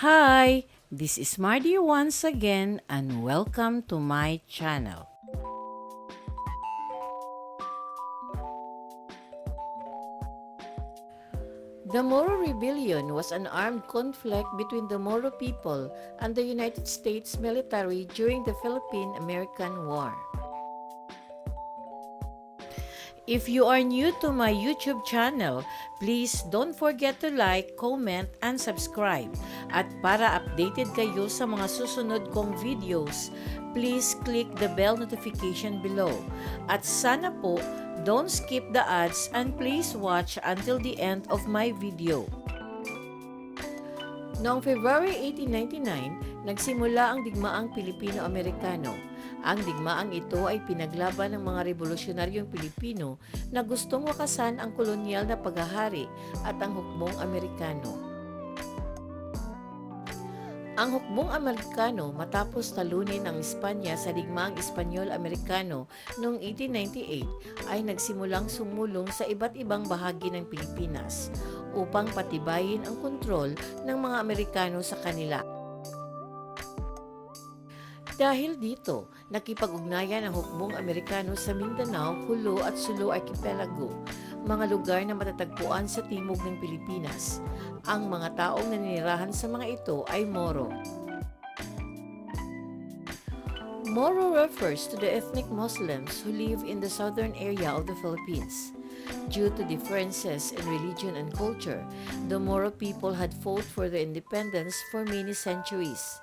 Hi, this is Mardy once again and welcome to my channel. The Moro Rebellion was an armed conflict between the Moro people and the United States military during the Philippine-American War. If you are new to my YouTube channel, please don't forget to like, comment, and subscribe. At para updated kayo sa mga susunod kong videos, please click the bell notification below. At sana po, don't skip the ads and please watch until the end of my video. Noong February 1899, nagsimula ang digmaang Pilipino-Amerikano. Ang digmaang ito ay pinaglaban ng mga revolusyonaryong Pilipino na gustong wakasan ang kolonyal na paghahari at ang hukbong Amerikano. Ang hukbong Amerikano matapos talunin ang Espanya sa digmaang Espanyol-Amerikano noong 1898 ay nagsimulang sumulong sa iba't ibang bahagi ng Pilipinas upang patibayin ang kontrol ng mga Amerikano sa kanila. Dahil dito, nakipag-ugnayan ang hukbong Amerikano sa Mindanao, Hulu at Sulu Archipelago, mga lugar na matatagpuan sa timog ng Pilipinas. Ang mga taong naninirahan sa mga ito ay Moro. Moro refers to the ethnic Muslims who live in the southern area of the Philippines. Due to differences in religion and culture, the Moro people had fought for their independence for many centuries.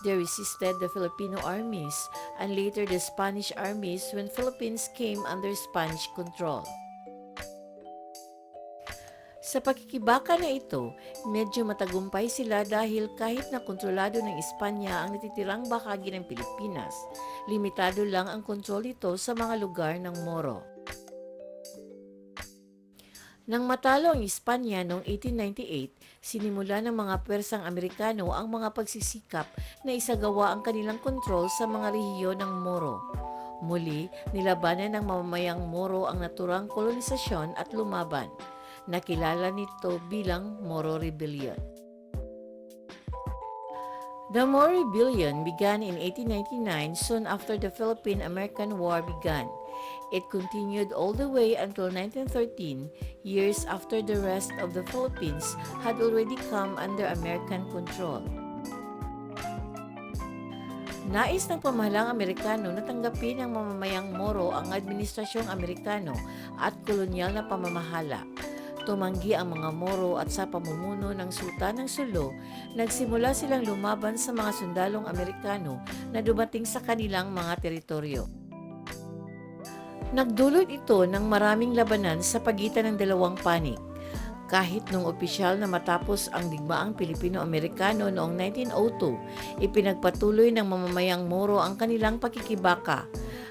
They resisted the Filipino armies and later the Spanish armies when Philippines came under Spanish control. Sa pakikibaka na ito, medyo matagumpay sila dahil kahit na kontrolado ng Espanya ang natitirang bahagi ng Pilipinas, limitado lang ang kontrol ito sa mga lugar ng Moro. Nang matalo ang Espanya noong 1898, sinimula ng mga Persang Amerikano ang mga pagsisikap na isagawa ang kanilang kontrol sa mga rehiyon ng Moro. Muli, nilabanan ng mamamayang Moro ang naturang kolonisasyon at lumaban. Nakilala nito bilang Moro Rebellion. The Moro Rebellion began in 1899 soon after the Philippine-American War began. It continued all the way until 1913, years after the rest of the Philippines had already come under American control. Nais ng pamahalang Amerikano na tanggapin ng mamamayang Moro ang administrasyong Amerikano at kolonyal na pamamahala. Tumanggi ang mga Moro at sa pamumuno ng Sultan ng Sulu, nagsimula silang lumaban sa mga sundalong Amerikano na dumating sa kanilang mga teritoryo. Nagdulot ito ng maraming labanan sa pagitan ng dalawang panig. Kahit nung opisyal na matapos ang digmaang Pilipino-Amerikano noong 1902, ipinagpatuloy ng mamamayang Moro ang kanilang pakikibaka.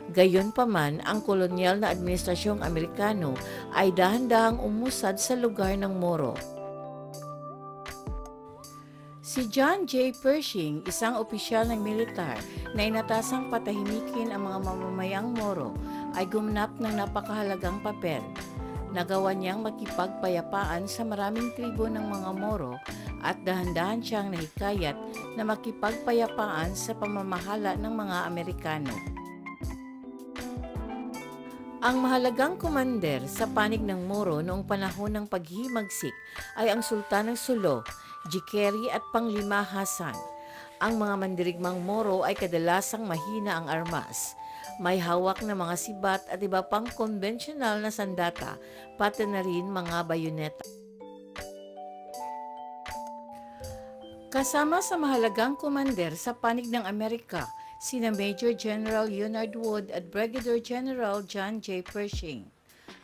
Gayon pa man, ang kolonyal na administrasyong Amerikano ay dahan-dahang umusad sa lugar ng Moro. Si John J. Pershing, isang opisyal ng militar na inatasang patahimikin ang mga mamamayang Moro, ay gumanap ng napakahalagang papel. Nagawa niyang makipagpayapaan sa maraming tribo ng mga Moro at dahan-dahan siyang nahikayat na makipagpayapaan sa pamamahala ng mga Amerikano. Ang mahalagang komander sa panig ng Moro noong panahon ng paghimagsik ay ang Sultan ng Sulo, Jikeri at Panglima Hasan. Ang mga mandirigmang Moro ay kadalasang mahina ang armas. May hawak na mga sibat at iba pang konbensyonal na sandata, pati na rin mga bayoneta. Kasama sa mahalagang komander sa panig ng Amerika, sina Major General Leonard Wood at Brigadier General John J. Pershing.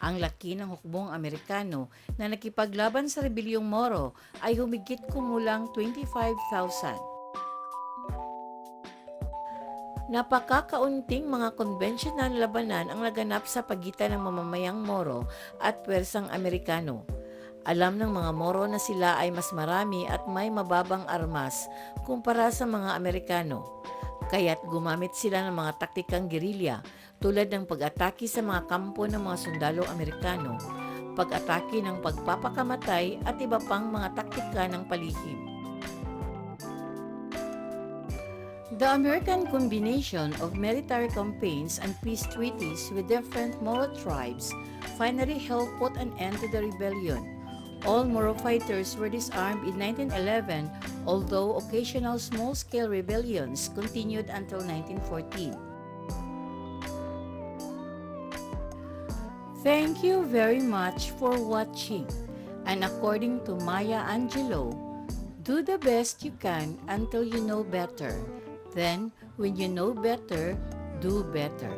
Ang laki ng hukbong Amerikano na nakipaglaban sa rebelyong Moro ay humigit kumulang 25,000. Napakakaunting mga konbensyonal labanan ang naganap sa pagitan ng mamamayang Moro at pwersang Amerikano. Alam ng mga Moro na sila ay mas marami at may mababang armas kumpara sa mga Amerikano. Kaya't gumamit sila ng mga taktikang gerilya tulad ng pag-atake sa mga kampo ng mga sundalo Amerikano, pag-atake ng pagpapakamatay at iba pang mga taktika ng palihim. The American combination of military campaigns and peace treaties with different Moro tribes finally helped put an end to the rebellion. All Moro fighters were disarmed in 1911, although occasional small-scale rebellions continued until 1914. Thank you very much for watching. And according to Maya Angelou, do the best you can until you know better. Then, when you know better, do better.